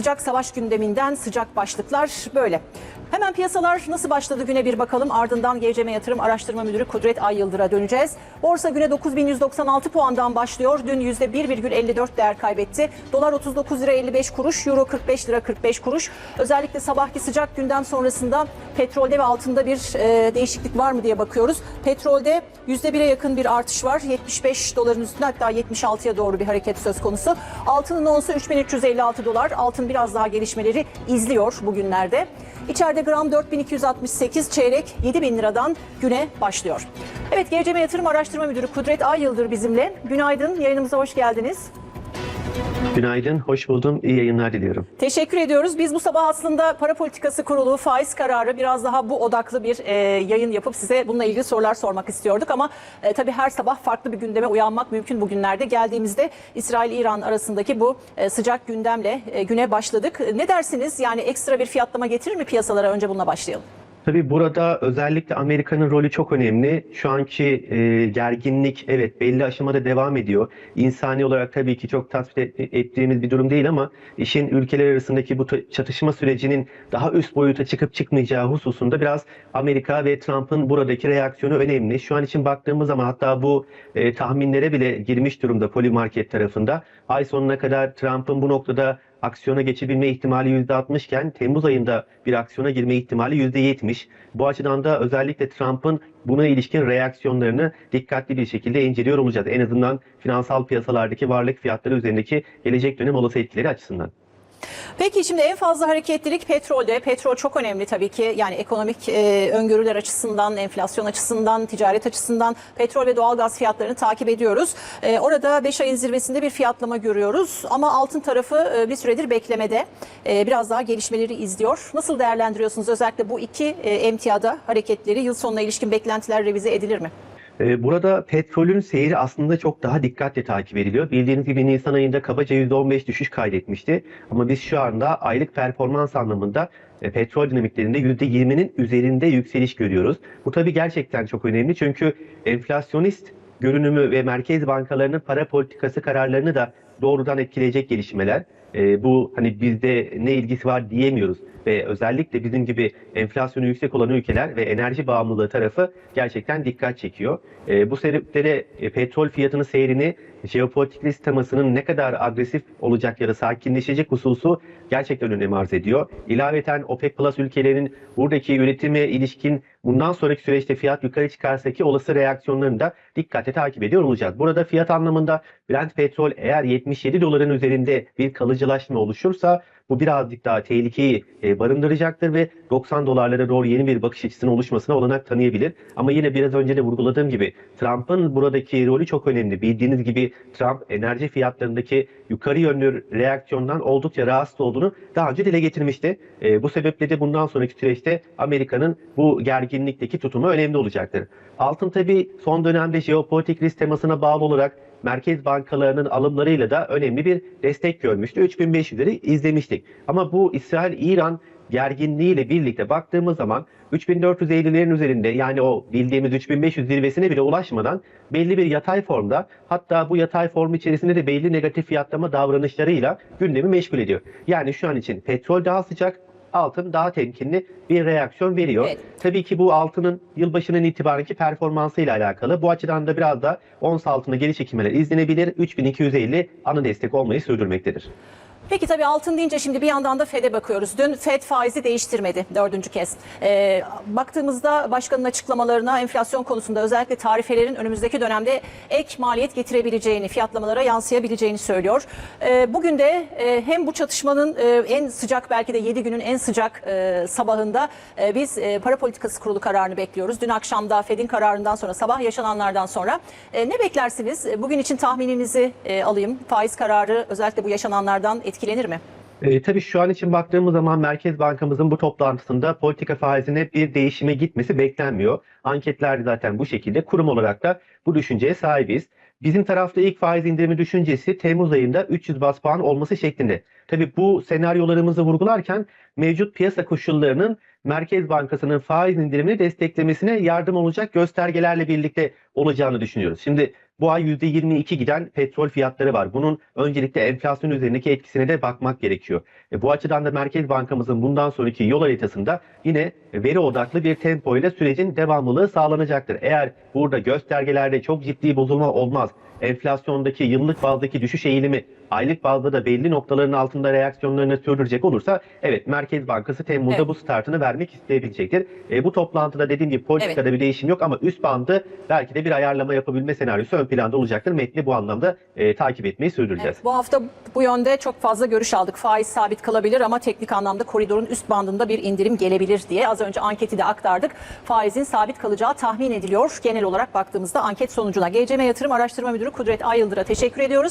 sıcak savaş gündeminden sıcak başlıklar böyle. Hemen piyasalar nasıl başladı güne bir bakalım. Ardından GCM Yatırım Araştırma Müdürü Kudret Ay Yıldır'a döneceğiz. Borsa güne 9196 puandan başlıyor. Dün %1,54 değer kaybetti. Dolar 39 lira 55 kuruş, Euro 45 lira 45 kuruş. Özellikle sabahki sıcak günden sonrasında petrolde ve altında bir e, değişiklik var mı diye bakıyoruz. Petrolde %1'e yakın bir artış var. 75 doların üstünde hatta 76'ya doğru bir hareket söz konusu. Altının onsu 3356 dolar. Altın biraz daha gelişmeleri izliyor bugünlerde. İçeride gram 4268, çeyrek 7000 liradan güne başlıyor. Evet GCM Yatırım Araştırma Müdürü Kudret Ay Yıldır bizimle. Günaydın, yayınımıza hoş geldiniz. Günaydın, hoş buldum. İyi yayınlar diliyorum. Teşekkür ediyoruz. Biz bu sabah aslında para politikası kurulu faiz kararı biraz daha bu odaklı bir e, yayın yapıp size bununla ilgili sorular sormak istiyorduk ama e, tabii her sabah farklı bir gündeme uyanmak mümkün bugünlerde. Geldiğimizde İsrail-İran arasındaki bu e, sıcak gündemle e, güne başladık. Ne dersiniz? Yani ekstra bir fiyatlama getirir mi piyasalara? Önce bununla başlayalım. Tabii burada özellikle Amerika'nın rolü çok önemli. Şu anki e, gerginlik evet belli aşamada devam ediyor. İnsani olarak tabii ki çok tasvip et- ettiğimiz bir durum değil ama işin ülkeler arasındaki bu çatışma sürecinin daha üst boyuta çıkıp çıkmayacağı hususunda biraz Amerika ve Trump'ın buradaki reaksiyonu önemli. Şu an için baktığımız zaman hatta bu e, tahminlere bile girmiş durumda Polymarket tarafında. Ay sonuna kadar Trump'ın bu noktada aksiyona geçebilme ihtimali %60 iken Temmuz ayında bir aksiyona girme ihtimali %70. Bu açıdan da özellikle Trump'ın buna ilişkin reaksiyonlarını dikkatli bir şekilde inceliyor olacağız. En azından finansal piyasalardaki varlık fiyatları üzerindeki gelecek dönem olası etkileri açısından. Peki şimdi en fazla hareketlilik petrolde. Petrol çok önemli tabii ki. Yani ekonomik e, öngörüler açısından, enflasyon açısından, ticaret açısından petrol ve doğalgaz fiyatlarını takip ediyoruz. E, orada 5 ayın zirvesinde bir fiyatlama görüyoruz. Ama altın tarafı e, bir süredir beklemede. E, biraz daha gelişmeleri izliyor. Nasıl değerlendiriyorsunuz özellikle bu iki e, emtiyada hareketleri? Yıl sonuna ilişkin beklentiler revize edilir mi? Ee, Burada petrolün seyri aslında çok daha dikkatle takip ediliyor. Bildiğiniz gibi Nisan ayında kabaca %15 düşüş kaydetmişti. Ama biz şu anda aylık performans anlamında e, petrol dinamiklerinde %20'nin üzerinde yükseliş görüyoruz. Bu tabii gerçekten çok önemli çünkü enflasyonist görünümü ve merkez bankalarının para politikası kararlarını da doğrudan etkileyecek gelişmeler. E, bu hani bizde ne ilgisi var diyemiyoruz ve özellikle bizim gibi enflasyonu yüksek olan ülkeler ve enerji bağımlılığı tarafı gerçekten dikkat çekiyor. E, bu sebeple e, petrol fiyatının seyrini jeopolitik risk temasının ne kadar agresif olacak ya da sakinleşecek hususu gerçekten önem arz ediyor. İlaveten OPEC Plus ülkelerinin buradaki üretime ilişkin bundan sonraki süreçte fiyat yukarı çıkarsa ki olası reaksiyonlarını da dikkatle takip ediyor olacağız. Burada fiyat anlamında Brent petrol eğer 77 doların üzerinde bir kalıcılaşma oluşursa bu birazcık daha tehlikeyi e, barındıracaktır ve 90 dolarlara doğru yeni bir bakış açısının oluşmasına olanak tanıyabilir. Ama yine biraz önce de vurguladığım gibi Trump'ın buradaki rolü çok önemli. Bildiğiniz gibi Trump enerji fiyatlarındaki yukarı yönlü reaksiyondan oldukça rahatsız olduğunu daha önce dile getirmişti. E, bu sebeple de bundan sonraki süreçte Amerika'nın bu gerginlikteki tutumu önemli olacaktır. Altın tabii son dönemde jeopolitik risk temasına bağlı olarak merkez bankalarının alımlarıyla da önemli bir destek görmüştü. 3500'leri izlemiştik. Ama bu İsrail-İran gerginliğiyle birlikte baktığımız zaman 3450'lerin üzerinde yani o bildiğimiz 3500 zirvesine bile ulaşmadan belli bir yatay formda hatta bu yatay form içerisinde de belli negatif fiyatlama davranışlarıyla gündemi meşgul ediyor. Yani şu an için petrol daha sıcak, altın daha temkinli bir reaksiyon veriyor. Evet. Tabii ki bu altının yılbaşının itibarenki performansıyla alakalı. Bu açıdan da biraz da ons altında geri çekilmeler izlenebilir. 3250 ana destek olmayı sürdürmektedir. Peki tabii altın deyince şimdi bir yandan da FED'e bakıyoruz. Dün FED faizi değiştirmedi dördüncü kez. Ee, baktığımızda başkanın açıklamalarına enflasyon konusunda özellikle tarifelerin önümüzdeki dönemde ek maliyet getirebileceğini, fiyatlamalara yansıyabileceğini söylüyor. Ee, bugün de e, hem bu çatışmanın e, en sıcak belki de 7 günün en sıcak e, sabahında e, biz e, para politikası kurulu kararını bekliyoruz. Dün akşamda FED'in kararından sonra sabah yaşananlardan sonra e, ne beklersiniz? E, Bugün için tahmininizi e, alayım. Faiz kararı özellikle bu yaşananlardan etkilenir mi? E, tabii şu an için baktığımız zaman Merkez Bankamızın bu toplantısında politika faizine bir değişime gitmesi beklenmiyor. Anketler zaten bu şekilde. Kurum olarak da bu düşünceye sahibiz. Bizim tarafta ilk faiz indirimi düşüncesi Temmuz ayında 300 bas puan olması şeklinde. Tabii bu senaryolarımızı vurgularken mevcut piyasa koşullarının Merkez Bankası'nın faiz indirimini desteklemesine yardım olacak göstergelerle birlikte olacağını düşünüyoruz. Şimdi bu ay %22 giden petrol fiyatları var. Bunun öncelikle enflasyon üzerindeki etkisine de bakmak gerekiyor. E, bu açıdan da Merkez Bankamızın bundan sonraki yol haritasında yine veri odaklı bir tempoyla sürecin devamlılığı sağlanacaktır. Eğer burada göstergelerde çok ciddi bozulma olmaz, enflasyondaki yıllık bazdaki düşüş eğilimi aylık bazda da belli noktaların altında reaksiyonlarını sürdürecek olursa evet Merkez Bankası Temmuz'da Evet. bu startını vermek isteyebilecektir. E, bu toplantıda dediğim gibi politikada bir değişim yok ama üst bandı belki de bir ayarlama yapabilme senaryosu ön planda olacaktır. Metni bu anlamda e, takip etmeyi sürdüreceğiz. Evet, bu hafta bu yönde çok fazla görüş aldık. Faiz sabit kalabilir ama teknik anlamda koridorun üst bandında bir indirim gelebilir diye. Az önce anketi de aktardık. Faizin sabit kalacağı tahmin ediliyor. Genel olarak baktığımızda anket sonucuna GCM Yatırım Araştırma Kudret Ayıldır'a teşekkür ediyoruz.